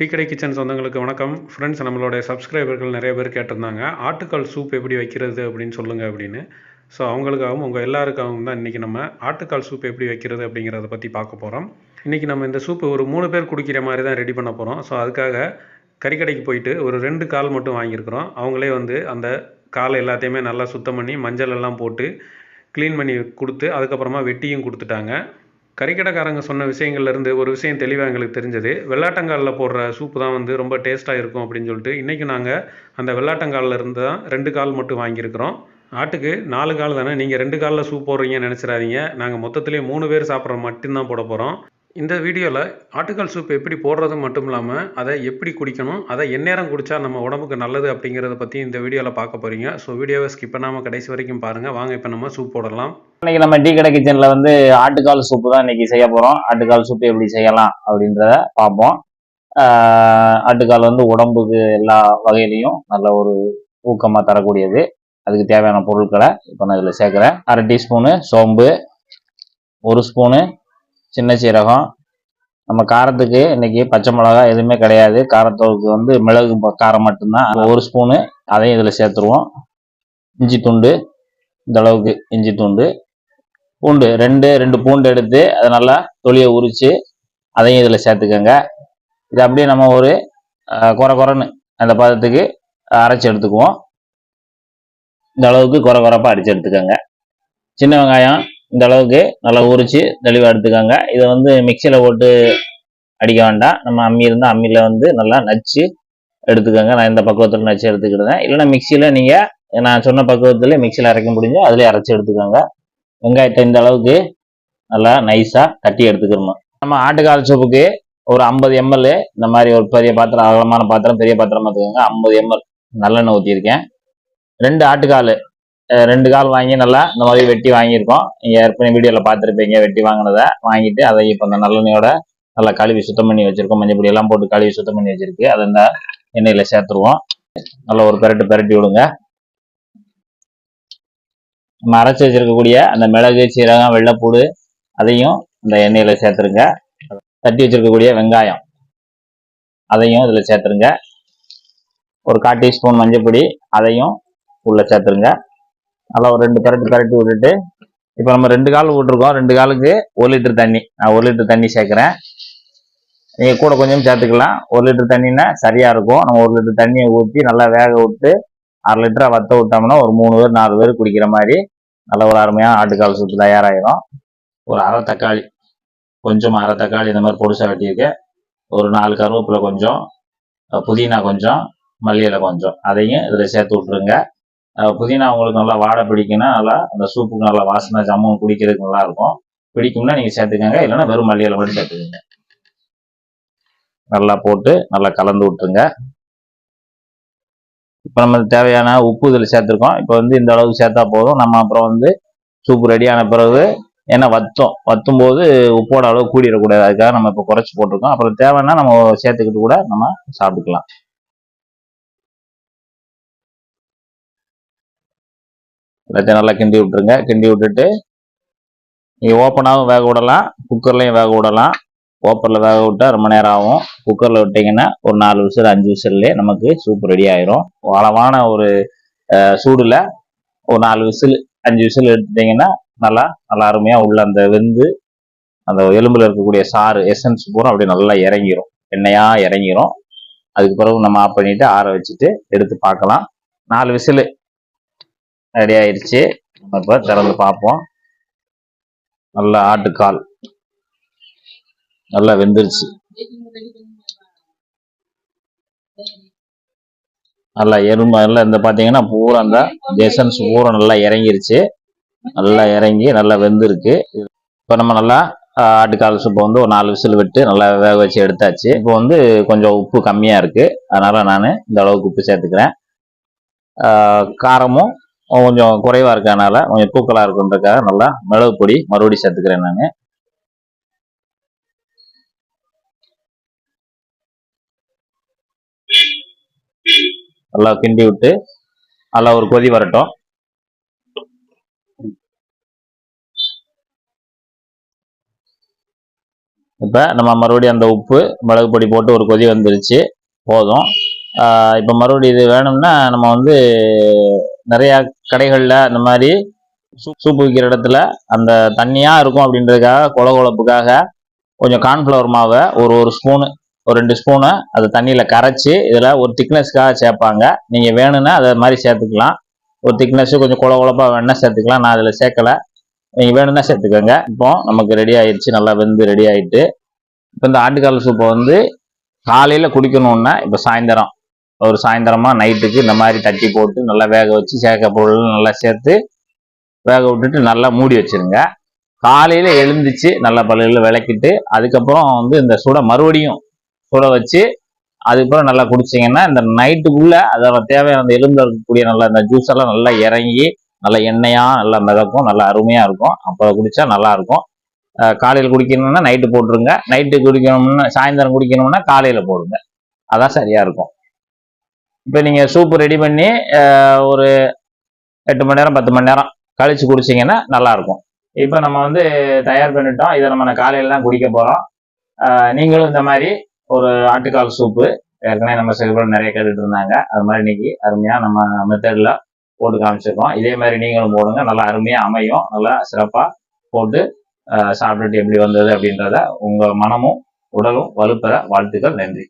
Tea கடை kitchen சொந்தங்களுக்கு வணக்கம். ஃப்ரெண்ட்ஸ் நம்மளுடைய சப்ஸ்கிரைபர்கள் நிறைய பேர் கேட்டிருந்தாங்க. ஆட்டுக்கால் சூப் எப்படி வைக்கிறது அப்படின்னு சொல்லுங்கள் அப்படின்னு. ஸோ அவங்களுக்காகவும் உங்கள் எல்லாருக்காகவும் தான் இன்றைக்கி நம்ம ஆட்டுக்கால் சூப் எப்படி வைக்கிறது அப்படிங்கிறத பற்றி பார்க்க போகிறோம் இன்றைக்கி நம்ம இந்த சூப்பு ஒரு மூணு பேர் குடிக்கிற மாதிரி தான் ரெடி பண்ண போகிறோம் ஸோ அதுக்காக கறிக்கடைக்கு போயிட்டு ஒரு ரெண்டு கால் மட்டும் வாங்கியிருக்கிறோம். அவங்களே வந்து அந்த கால் எல்லாத்தையுமே நல்லா சுத்தம் பண்ணி மஞ்சள் எல்லாம் போட்டு க்ளீன் பண்ணி கொடுத்து அதுக்கப்புறமா வெட்டியும் கொடுத்துட்டாங்க. கறிக்கடைக்காரங்க சொன்ன விஷயங்கள்லேருந்து ஒரு விஷயம் தெளிவாக எங்களுக்கு தெரிஞ்சது. வெள்ளாட்டங்காலில் போடுற சூப்பு தான் வந்து ரொம்ப டேஸ்ட்டாக இருக்கும் அப்படின்னு சொல்லிட்டு இன்றைக்கி நாங்கள் அந்த வெள்ளாட்டங்காலில் இருந்து தான் ரெண்டு கால் மட்டும் வாங்கியிருக்கிறோம். ஆட்டுக்கு நாலு கால் தானே? நீங்கள் ரெண்டு காலில் சூப் போடுறீங்கன்னு நினச்சிடாதீங்க. நாங்கள் மொத்தத்துலேயே மூணு பேர் சாப்பிட்ற மட்டும்தான் போட போகிறோம் இந்த வீடியோவில் ஆட்டுக்கால் சூப் எப்படி போடுறது மட்டும் இல்லாமல் அதை எப்படி குடிக்கணும் அதை எந்நேரம் குடித்தா நம்ம உடம்புக்கு நல்லது அப்படிங்கிறத பற்றி இந்த வீடியோவில் பார்க்க போகிறீங்க ஸோ வீடியோவை ஸ்கிப் பண்ணாமல் கடைசி வரைக்கும் பாருங்கள் வாங்க இப்போ நம்ம சூப் போடலாம். இன்னைக்கு நம்ம டீ கடை கிச்சனில் வந்து ஆட்டுக்கால் சூப்பு தான் இன்றைக்கி செய்ய போகிறோம் ஆட்டுக்கால் சூப்பு எப்படி செய்யலாம் அப்படின்றத பார்ப்போம். ஆட்டுக்கால் வந்து உடம்புக்கு எல்லா வகையிலையும் நல்ல ஒரு ஊக்கமாக தரக்கூடியது. அதுக்கு தேவையான பொருட்களை இப்போ நான் இதில் சேர்க்குறேன். அரை டீஸ்பூனு சோம்பு ஒரு ஸ்பூனு சின்ன சீரகம். நம்ம காரத்துக்கு இன்னைக்கு பச்சை மிளகா எதுவுமே கிடையாது. காரத்துக்கு வந்து மிளகு காரம் மட்டும்தான். ஒரு ஸ்பூனு அதையும் இதில் சேர்த்துருவோம். இஞ்சி துண்டு இந்த அளவுக்கு இஞ்சி துண்டு. பூண்டு ரெண்டு ரெண்டு பூண்டு எடுத்து அதை நல்லா தொலியை உரித்து அதையும் இதில் சேர்த்துக்கோங்க. இது அப்படியே நம்ம ஒரு குறை குறைன்னு அந்த பதத்துக்கு அரைச்சி எடுத்துக்குவோம். இந்த அளவுக்கு குறை குறைப்பாக அடித்து எடுத்துக்கோங்க. சின்ன வெங்காயம் இந்த அளவுக்கு நல்லா உரித்து தெளிவாக எடுத்துக்கோங்க. இதை வந்து மிக்சியில் போட்டு அடிக்க வேண்டாம். நம்ம அம்மி இருந்தால் அம்மியில் வந்து நல்லா நச்சு எடுத்துக்கோங்க. நான் இந்த பக்குவத்தில் நச்சு எடுத்துக்கிடுவேன் இல்லைன்னா மிக்சியில் நீங்கள் நான் சொன்ன பக்குவத்தில் மிக்சியில் அரைக்க முடிஞ்சு அதிலே அரைச்சி எடுத்துக்கோங்க. வெங்காயத்தை இந்த அளவுக்கு நல்லா நைஸாக தட்டி எடுத்துக்கிறணும். நம்ம ஆட்டுக்கால் சூப்புக்கு ஒரு ஐம்பது எம்எல் இந்த மாதிரி ஒரு பெரிய பாத்திரம் அகலமான பாத்திரம் பெரிய பாத்திரம் எடுத்துக்கோங்க. ஐம்பது எம்எல் நல்லெண்ணெய் ஊற்றியிருக்கேன் ரெண்டு ஆட்டுக்கால். ரெண்டு கால் வாங்கி நல்லா இந்த மாதிரி வெட்டி வாங்கியிருக்கோம். நீங்கள் ஏற்கனவே வீடியோவில் பார்த்துருப்பீங்க வெட்டி வாங்கினதை வாங்கிட்டு அதை இப்போ அந்த நல்லெண்ணையோட நல்லா கழுவி சுத்தம் பண்ணி வச்சுருக்கோம். மஞ்சள் பொடி எல்லாம் போட்டு கழுவி சுத்தம் பண்ணி வச்சுருக்கு. அதை இந்த எண்ணெயில் சேர்த்துருவோம். நல்லா ஒரு பெரட்டு பெரட்டி விடுங்க. நம்ம அரைச்சி வச்சிருக்கக்கூடிய அந்த மிளகு சீரகம் வெள்ளைப்பூடு அதையும் இந்த எண்ணெயில் சேர்த்துருங்க. தட்டி வச்சிருக்கக்கூடிய வெங்காயம் அதையும் இதில் சேர்த்துருங்க. ஒரு கால் டீஸ்பூன் மஞ்சப்பொடி அதையும் உள்ளே சேர்த்துருங்க. நல்லா ஒரு ரெண்டு கரட்டு கரட்டி விட்டுட்டு இப்போ நம்ம ரெண்டு கால் விட்டுருக்கோம். ரெண்டு காலுக்கு ஒரு லிட்டர் தண்ணி. நான் ஒரு லிட்டர் தண்ணி சேர்க்குறேன். நீங்கள் கூட கொஞ்சம் சேர்த்துக்கலாம். ஒரு லிட்டர் தண்ணின்னா சரியாக இருக்கும். நம்ம ஒரு லிட்டர் தண்ணியை ஊற்றி நல்லா வேக விட்டு அரை லிட்டராக வத்த விட்டோம்னா ஒரு மூணு பேர் நாலு பேர் குடிக்கிற மாதிரி நல்ல ஒரு அருமையான ஆட்டுக்கால் சூப்பு தயாராகிடும் ஒரு அரை தக்காளி கொஞ்சம் அரை தக்காளி இந்த மாதிரி பொடிசாக வெட்டியிருக்கேன் ஒரு நாலு கருவேப்பிலை கொஞ்சம் புதினா கொஞ்சம் மல்லியில் கொஞ்சம். அதையும் இதில் சேர்த்து விட்ருங்க புதினா உங்களுக்கு நல்லா வாடை பிடிக்குன்னா நல்லா அந்த சூப்புக்கு நல்லா வாசனை ஜம்முன் குடிக்கிறதுக்கு நல்லா இருக்கும் பிடிக்கும்னா நீங்கள் சேர்த்துக்கோங்க இல்லைன்னா வெறும் மல்லியில் மட்டும் சேர்த்துக்கோங்க. நல்லா போட்டு நல்லா கலந்து விட்டுருங்க. இப்போ நம்ம தேவையான உப்பு இதில் சேர்த்துருக்கோம். இப்போ வந்து இந்த அளவுக்கு சேர்த்தா போதும். நம்ம அப்புறம் வந்து சூப் ரெடியான பிறகு ஏன்னா வத்தம் வத்தும் போது உப்போட அளவு கூடிடக்கூடாது. அதுக்காக நம்ம இப்போ குறைச்சி போட்டிருக்கோம். அப்புறம் தேவைன்னா நம்ம சேர்த்துக்கிட்டு கூட நம்ம சாப்பிட்டுக்கலாம். எல்லாத்தையும் நல்லா கிண்டி விட்டுருங்க. கிண்டி விட்டுட்டு நீங்கள் ஓப்பனாகவும் வேக விடலாம். குக்கர்லையும் வேக விடலாம். ஓப்பனில் வேக விட்டால் ரொம்ப நேரம் ஆகும். குக்கரில் விட்டிங்கன்னா ஒரு நாலு விசில் அஞ்சு விசில்லே நமக்கு சூப் ரெடி ஆயிரும். அளவான ஒரு சூடில் ஒரு நாலு விசில் அஞ்சு விசில் எடுத்துட்டிங்கன்னா நல்லா நல்லா அருமையாக உள்ள அந்த வெந்து அந்த எலும்பில் இருக்கக்கூடிய சாறு எசன்ஸ் பூரா அப்படியே நல்லா இறங்கிரும். எண்ணெயாக இறங்கிரும். அதுக்கு பிறகு நம்ம ஆஃப் பண்ணிவிட்டு ஆற வச்சுட்டு எடுத்து பார்க்கலாம். நாலு விசில் ரெடி ஆயிடுச்சு நம்ம இப்போ திறந்து பார்ப்போம். நல்லா ஆட்டுக்கால். நல்லா வெந்துருச்சு. நல்லா எறும்பு நல்லா இந்த பார்த்தீங்கன்னா பூரா அந்த எசன்ஸ் பூரா நல்லா இறங்கிருச்சு. நல்லா இறங்கி நல்லா வெந்திருக்கு. இப்போ நம்ம நல்லா ஆட்டுக்கால் சூப்பை வந்து ஒரு நாலு விசில் விட்டு நல்லா வேக வச்சு எடுத்தாச்சு. இப்போ வந்து கொஞ்சம் உப்பு கம்மியாக இருக்குது அதனால் நான் இந்த அளவுக்கு உப்பு சேர்த்துக்கிறேன். காரமும் கொஞ்சம் குறைவாக இருக்கனால கொஞ்சம் தூக்கலாக இருக்குன்றக்காக நல்லா மிளகு பொடி மறுபடியும் சேர்த்துக்கிறேன் நான். நல்லா கிண்டி விட்டு நல்லா ஒரு கொதி வரட்டும். இப்போ நம்ம மறுபடியும் அந்த உப்பு மிளகு பொடி போட்டு ஒரு கொதி வந்துருச்சு. போதும். இப்போ மறுபடியும் இது வேணும்னா நம்ம வந்து நிறையா கடைகளில் இந்த மாதிரி சூப் வைக்கிற விற்கிற இடத்துல அந்த தண்ணியாக இருக்கும் அப்படின்றதுக்காக கொல கொழப்புக்காக கொஞ்சம் கார்ன்ஃப்ளவர் மாவை ஒரு ஒரு ஸ்பூனு ஒரு ரெண்டு ஸ்பூனு அதை தண்ணியில் கரைச்சி இதில் ஒரு திக்னஸ்க்காக சேர்ப்பாங்க. நீங்கள் வேணும்னா அதை மாதிரி சேர்த்துக்கலாம். ஒரு திக்னஸ்ஸு கொஞ்சம் கொல கொழப்பாக வேணா சேர்த்துக்கலாம். நான் அதில் சேர்க்கல. நீங்கள் வேணும்னா சேர்த்துக்கோங்க. இப்போ நமக்கு ரெடி ஆயிடுச்சு நல்லா வெந்து ரெடி ஆகிட்டு இப்போ இந்த ஆட்டுக்கால் சூப்பை வந்து காலையில் குடிக்கணுன்னா இப்போ சாயந்தரம் ஒரு சாயந்தரமா நைட்டுக்கு இந்த மாதிரி தட்டி போட்டு நல்லா வேக வச்சு சேர்க்க பொருள் நல்லா சேர்த்து வேக விட்டுட்டு நல்லா மூடி வச்சிருங்க. காலையில் எழுந்துச்சு நல்லா பல்லுல விளக்கிட்டு அதுக்கப்புறம் வந்து இந்த சுட மறுபடியும் சுட வச்சு அதுக்கப்புறம் நல்லா குடிச்சிங்கன்னா இந்த நைட்டுக்குள்ளே அதோட தேவையான அந்த எலும்புல இருக்கக்கூடிய நல்லா இந்த ஜூஸ் எல்லாம் நல்லா இறங்கி நல்லா எண்ணெயாக நல்லா மிதக்கும் நல்லா அருமையாக இருக்கும். அப்போ குடித்தா நல்லாயிருக்கும் காலையில் குடிக்கணும்னா நைட்டு போட்டுருங்க. நைட்டு குடிக்கணும்னா சாயந்தரம் குடிக்கணும்னா காலையில் போடுங்க. அதான் சரியாக இருக்கும். இப்போ நீங்கள் சூப்பு ரெடி பண்ணி ஒரு எட்டு மணி நேரம் பத்து மணி நேரம் கழிச்சு குடிச்சிங்கன்னா நல்லாயிருக்கும். இப்போ நம்ம வந்து தயார் பண்ணிட்டோம். இதை நம்ம காலையிலலாம் குடிக்க போகிறோம் நீங்களும் இந்த மாதிரி ஒரு ஆட்டுக்கால் சூப்பு ஏற்கனவே நம்ம சிறுவர்கள் நிறைய கேட்டுட்டு இருந்தாங்க. அது மாதிரி இன்னைக்கு அருமையாக நம்ம மெத்தடில் போட்டு காமிச்சிருக்கோம். இதே மாதிரி நீங்களும் போடுங்க. நல்லா அருமையாக அமையும். நல்லா சிறப்பாக போட்டு சாப்பிட்டுட்டு எப்படி வந்தது அப்படின்றத உங்கள் மனமும் உடலும் வலுப்பெற வாழ்த்துக்கள். நன்றி.